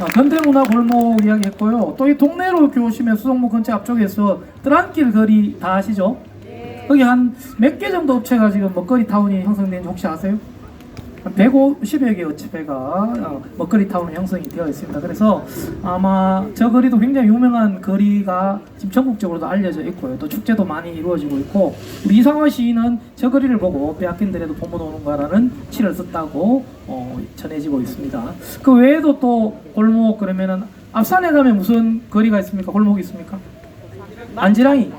어, 현대문화 골목 이야기했고요. 또 이 동네로 오시면 수성문 근처 앞쪽에서 뜨란길 거리 다 아시죠? 거기 한 몇 개 정도 업체가 지금 먹거리 타운이 형성된 지 혹시 아세요? 한 150여 개 업체가 어, 먹거리 타운 형성이 되어 있습니다. 그래서 아마 저 거리도 굉장히 유명한 거리가 지금 전국적으로도 알려져 있고요. 또 축제도 많이 이루어지고 있고 우리 이상화 시인은 저 거리를 보고 빼앗긴들에도 본문 오는가라는 시를 썼다고 어, 전해지고 있습니다. 그 외에도 또 골목 그러면은 앞산에 가면 무슨 거리가 있습니까? 골목이 있습니까? 안지랑이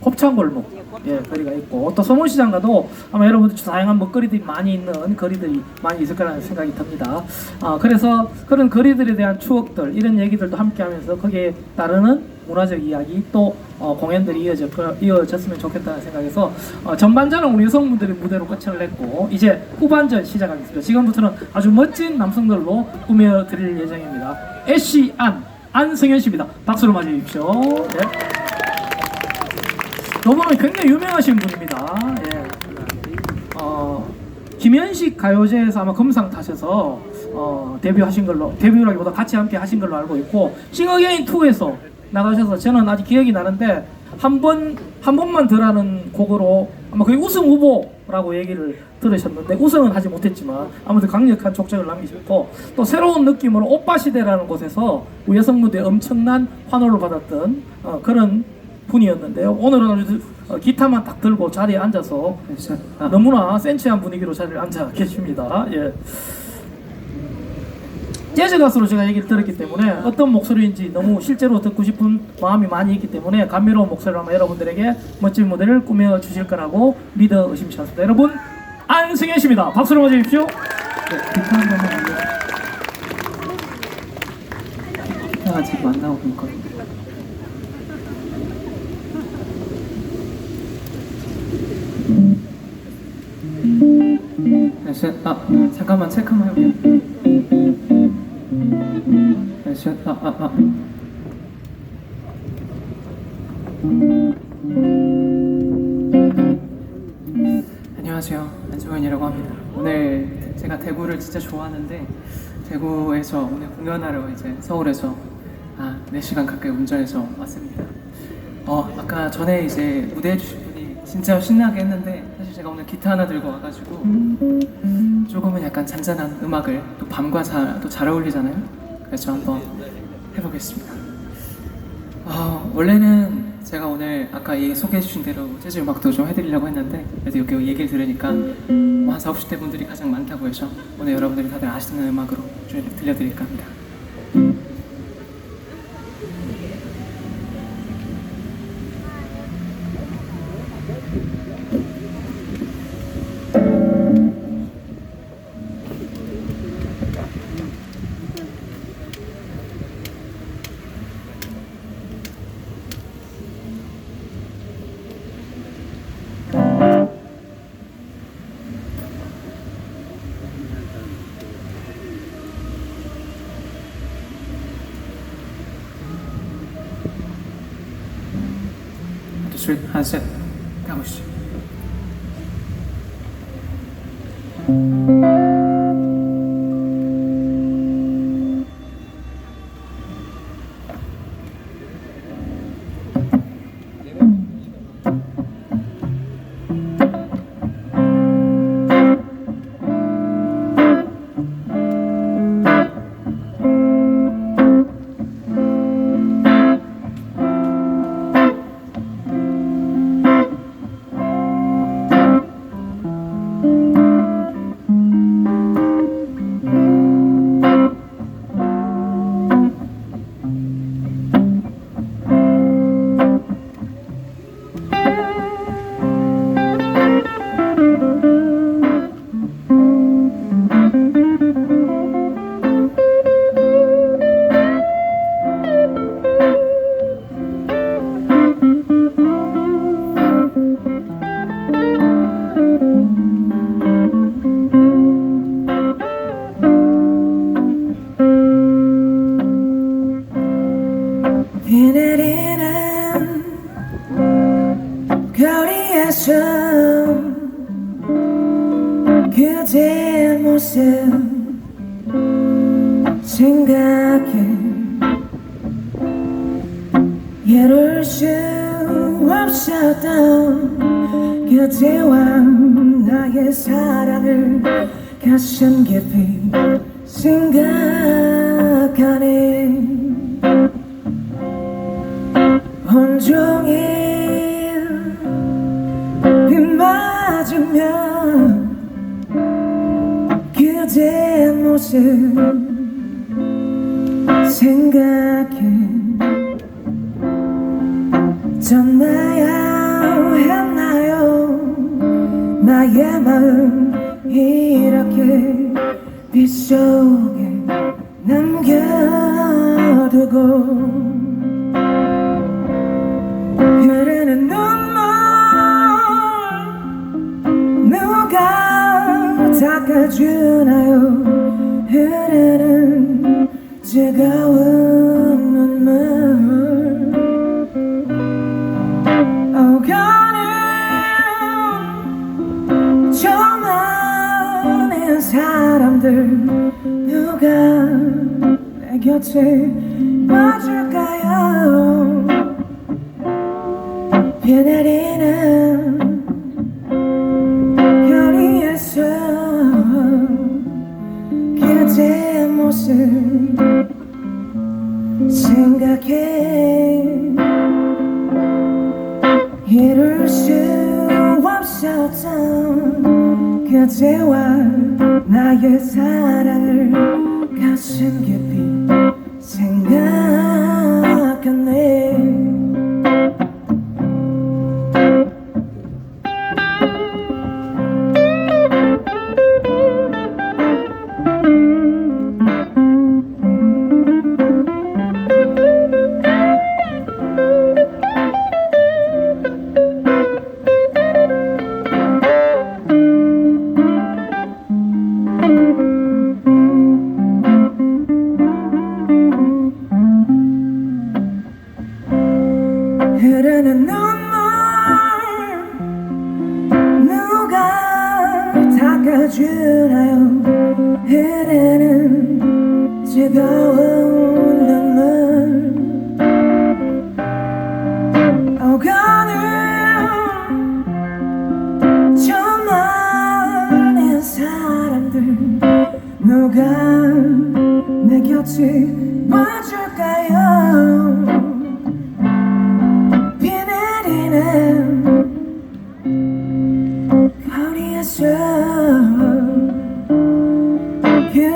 곱창골목 예 거리가 있고 또 서문시장 가도 아마 여러분들 다양한 먹거리들이 많이 있는 거리들이 많이 있을 거라는 생각이 듭니다. 아 그래서 그런 거리들에 대한 추억들 이런 얘기들도 함께 하면서 거기에 따르는 문화적 이야기 또 어, 공연들이 이어져, 이어졌으면 좋겠다는 생각에서 어, 전반전은 우리 여성분들이 무대로 끝을 냈고 이제 후반전 시작하겠습니다. 지금부터는 아주 멋진 남성들로 꾸며드릴 예정입니다. 애쉬 안 안승현 씨입니다. 박수로 맞이해 주십시오. 네. 이분은 굉장히 유명하신 분입니다. 예. 어, 김현식 가요제에서 아마 금상 타셔서 어, 데뷔하신 걸로 데뷔라기보다 같이 함께 하신 걸로 알고 있고 싱어게인 2에서 나가셔서 저는 아직 기억이 나는데 한 번 한 번만 더라는 곡으로 아마 거의 우승 후보라고 얘기를 들으셨는데 우승은 하지 못했지만 아무튼 강력한 족적을 남기셨고 또 새로운 느낌으로 오빠 시대라는 곳에서 여성 무대에 엄청난 환호를 받았던 어, 그런 분이었는데요. 오늘은 어, 기타만 딱 들고 자리에 앉아서 아, 너무나 센치한 분위기로 자리에 앉아 계십니다. 예. 재즈 가수로 제가 얘기를 들었기 때문에 어떤 목소리인지 너무 실제로 듣고 싶은 마음이 많이 있기 때문에 감미로운 목소리로 아마 여러분들에게 멋진 무대를 꾸며 주실 거라고 믿어 의심치 않습니다. 여러분 안승현 씨입니다. 박수로 맞아 주십시오. 네, 기타 한 번만 올려. 기타가 지금 안 나오고 있거든요. 셋, 아, 잠깐만 체크 한번 해볼게요. 네, 셋, 아, 아, 아. 안녕하세요. 안정현이라고 합니다. 오늘 제가 대구를 진짜 좋아하는데 대구에서 오늘 공연하러 이제 서울에서 아, 4시간 가까이 운전해서 왔습니다. 어, 아까 전에 이제 무대 해 주신 분이 진짜 신나게 했는데 사실 제가 오늘 기타 하나 들고 와가지고 조금은 약간 잔잔한 음악을 또 밤과 또잘 어울리잖아요. 그래서 한번 해보겠습니다. 아, 원래는 제가 오늘 아까 소개해주신 대로 재즈 음악도 좀 해드리려고 했는데 그래도 여기 얘기를 들으니까 뭐 한 4, 50대 분들이 가장 많다고 해서 오늘 여러분들이 다들 아시는 음악으로 좀 들려드릴까 합니다. 둘, 하나, 셋, 가보시죠. 종일 비 맞으면 그대의 모습 생각 많은 사람들 누가 내 곁에 와줄까요? 비 내리는 별 위에서 그대의 모습 생각해. 이룰 수 없었던 그대와 나의 사랑을 가슴 깊이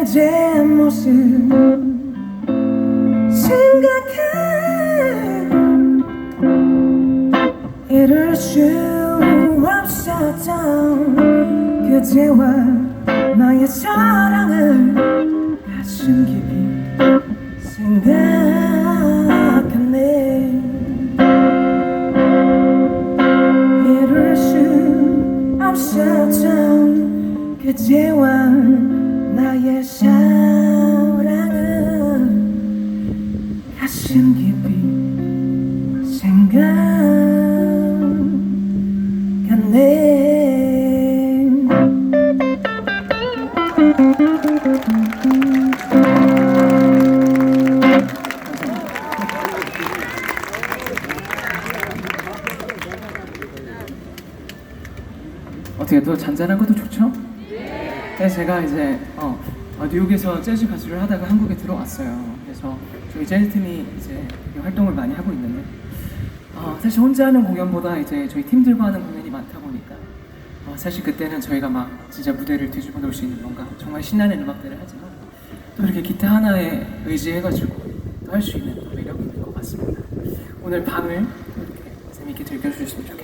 그대의 모습 생각해. 이룰 수 없었던 그대와 나의 사랑을 가슴 깊이 생각하네. 이룰 수 없었던 그대와 어떻게 또 잔잔한 것도 좋죠? 네, 제가 이제 어, 어, 뉴욕에서 재즈 가수를 하다가 한국에 들어왔어요. 그래서 저희 재즈 팀이 이제 활동을 많이 하고 있는데 어, 사실 혼자 하는 공연보다 이제 저희 팀들과 하는 공연이 많다 보니까 어, 사실 그때는 저희가 막 진짜 무대를 뒤집어 놓을 수 있는 뭔가 정말 신나는 음악들을 하지만 또 이렇게 기타 하나에 의지해가지고 또할수 있는 또 매력이 있는 것 같습니다. 오늘 밤을 이렇게 재밌게 즐겨주셨으면 잠시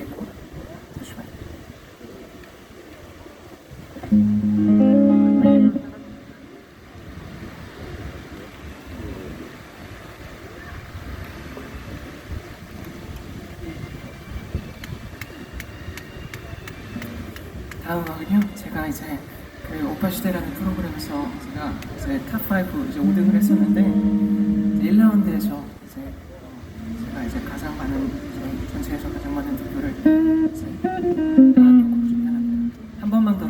이제 5등을 했었는데 1라운드에서 이제 어, 제가 이제 가장 많은 전체에서 가장 많은 득표를 이제 나왔던. 한 번만 더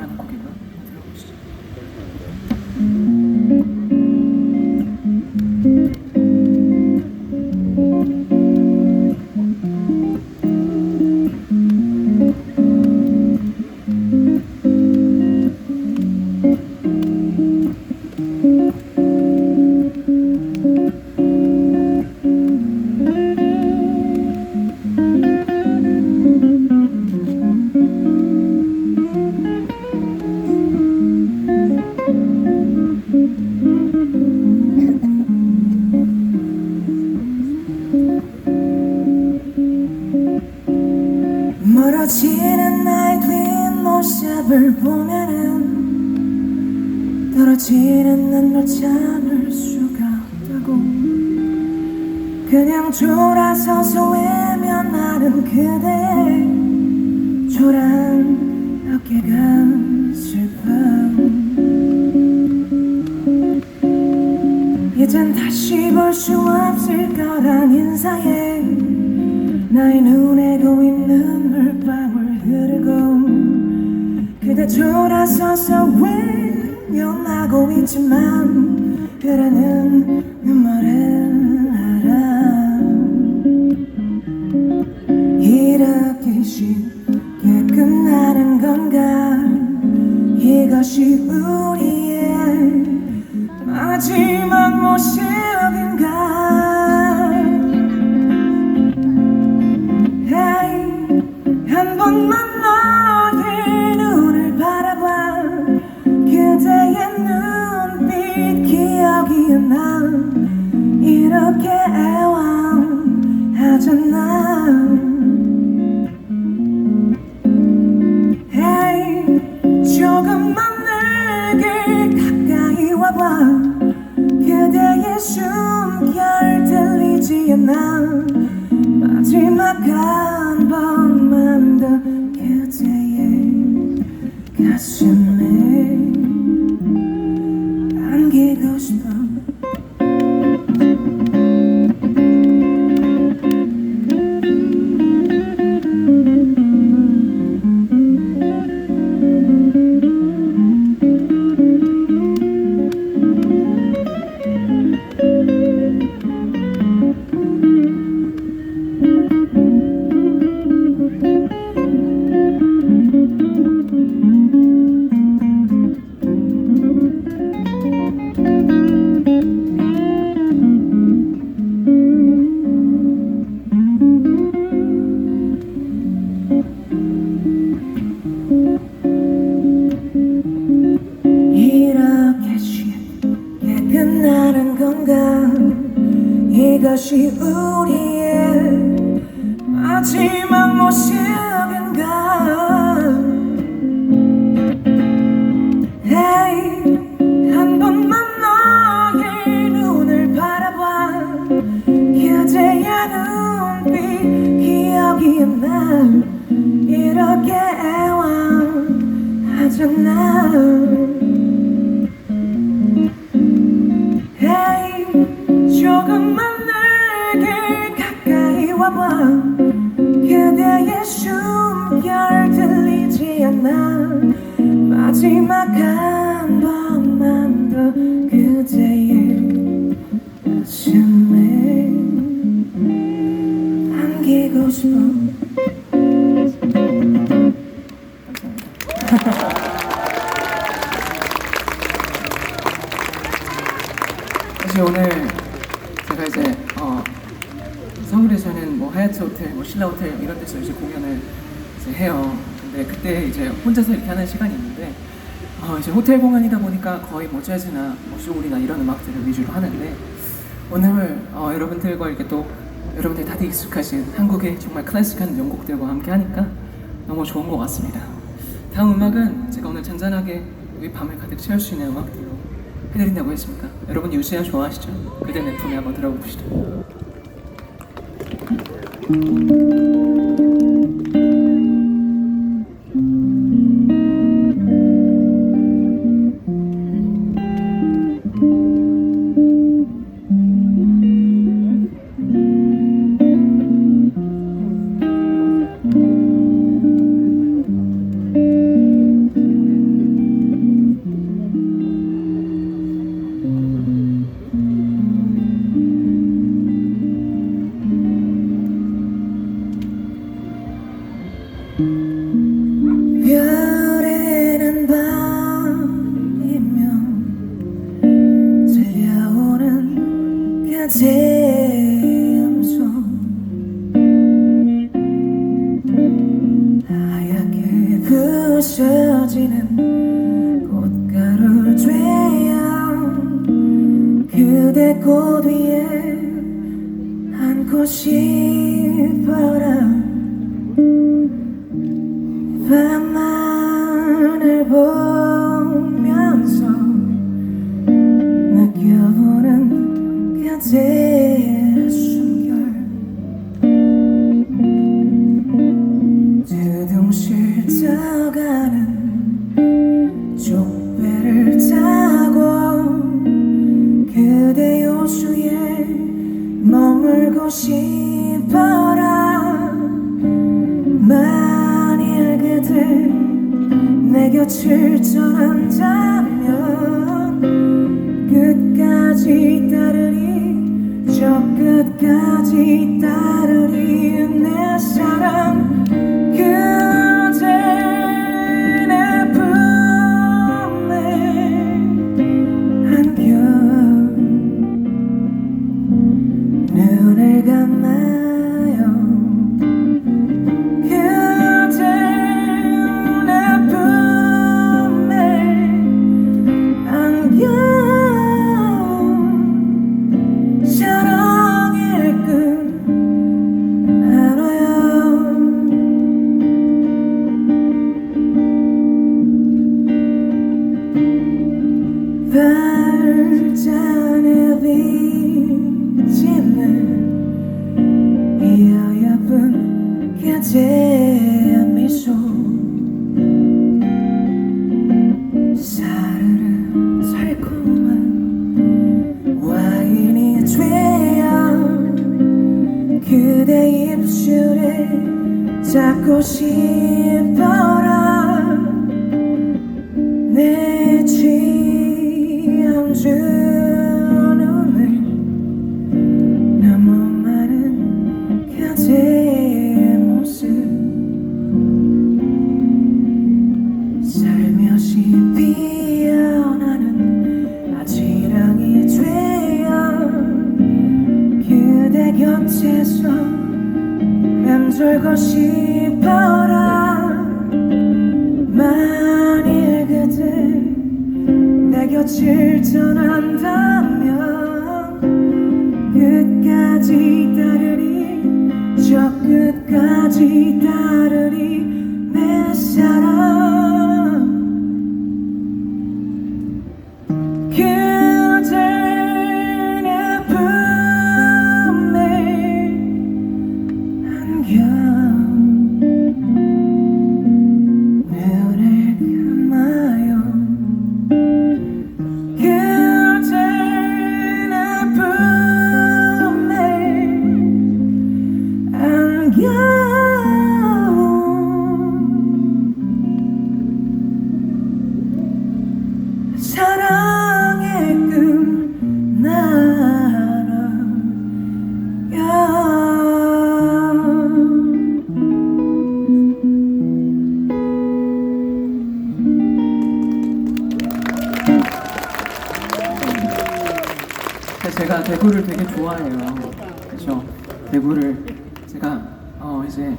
night 윈모샵을 보면은 떨어지는 난널 참을 수가 없다고. 그냥 졸아서서 외면하는 그대의 초란 어깨가 슬퍼. 이젠 다시 볼 수 없을 거란 인사에 나의 눈에도 있는 그대 졸아서서 외면하고 있지만 그라는 눈물을 기억이 나 이렇게 애원하잖아 Hey, 조금만 내게 가까이 와봐. 그대의 숨결 들리지 않아. 마지막 한 혼자서 이렇게 하는 시간이 있는데 어, 이제 호텔 공연이다 보니까 거의 뭐 재즈나 뭐 소울이나 이런 음악들을 위주로 하는데 오늘 어, 여러분들과 이렇게 또 여러분들이 다들 익숙하신 한국의 정말 클래식한 명곡들과 함께 하니까 너무 좋은 것 같습니다. 다음 음악은 제가 오늘 잔잔하게 우리 밤을 가득 채울 수 있는 음악들로 해드린다고 했습니까? 여러분 유시아 좋아하시죠? 그대 내 품에 한번 들어보시죠. 별에는 밤이면 들려오는 그대 음성 하얗게 부서지는 꽃가루 되어 그대 꽃 위에 안고 싶어라 머물고 싶어라 만일 그대 내 곁을 떠난다면 끝까지 따르리 저 끝까지 따르리. 내 사랑 shine. 곁에서 맴돌고 싶어라. 만일 그대 내 곁을 떠난다면 끝까지 따르리 저 끝까지 따르리. 내 사랑 좋아해요. 그렇죠. 대구를 제가 어 이제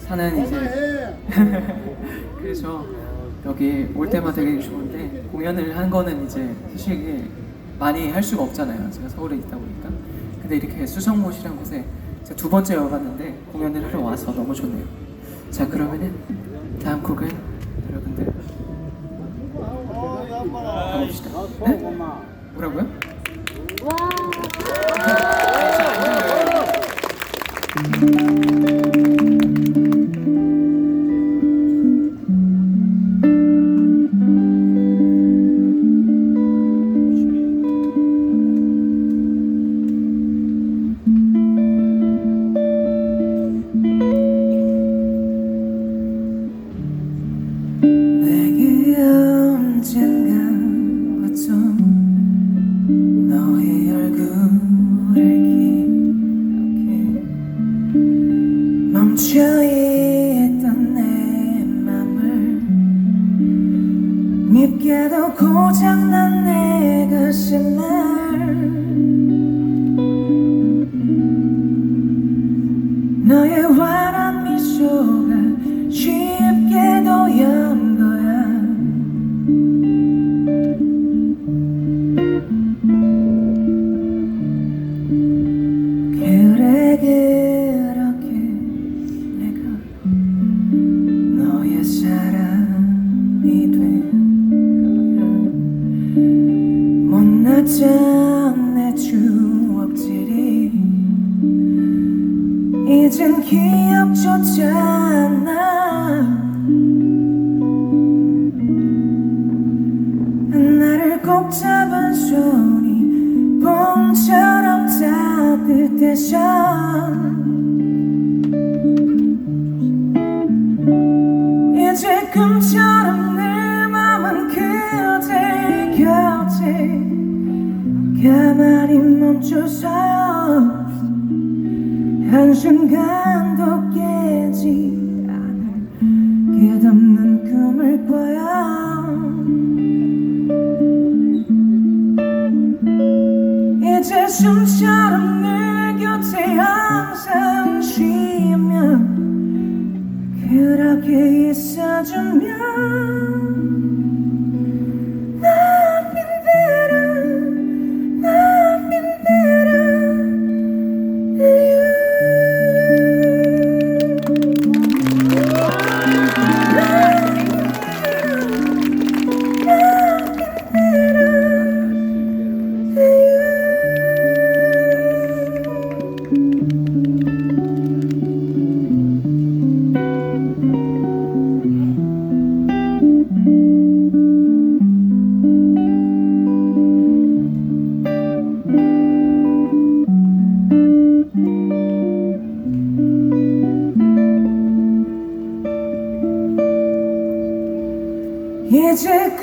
사는 이제 그래서 여기 올 때마다 되게 좋은데 공연을 한 거는 이제 사실 많이 할 수가 없잖아요. 제가 서울에 있다 보니까. 근데 이렇게 수성못이라는 곳에 제가 두 번째 와봤는데 공연을 하러 와서 너무 좋네요. 자 그러면은 다음 곡은 여러분들 가봅시다. 네? 뭐라고요? 한 순간도 깨지 않을 깨닫는 꿈을 꿔야 이제 숨처럼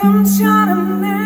come trying to minute.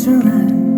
To run.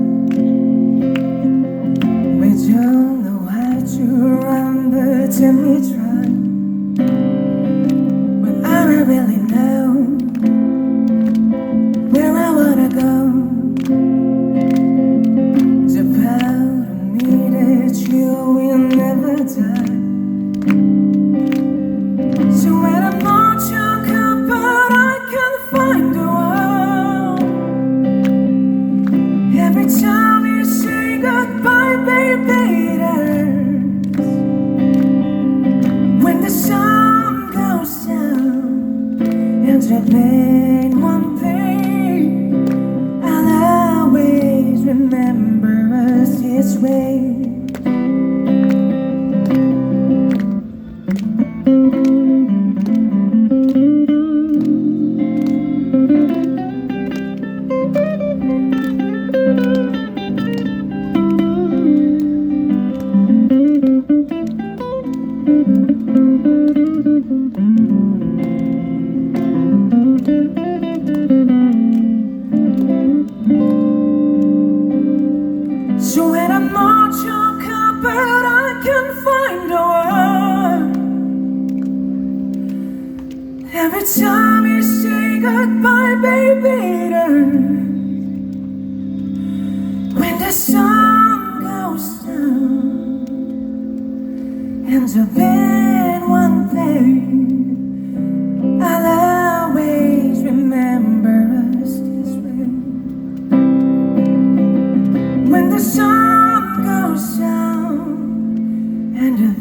When the sun goes down, and the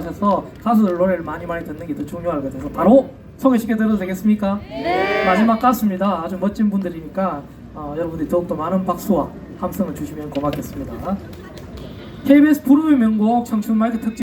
좋아하셔서 가수들 노래를 많이 많이 듣는 게 더 중요할 것 같아서 바로 소개시켜 드려도 되겠습니까? 네. 마지막 가수입니다. 아주 멋진 분들이니까 어, 여러분들이 더욱더 많은 박수와 함성을 주시면 고맙겠습니다. KBS 부르의 명곡 청춘 마이크 특집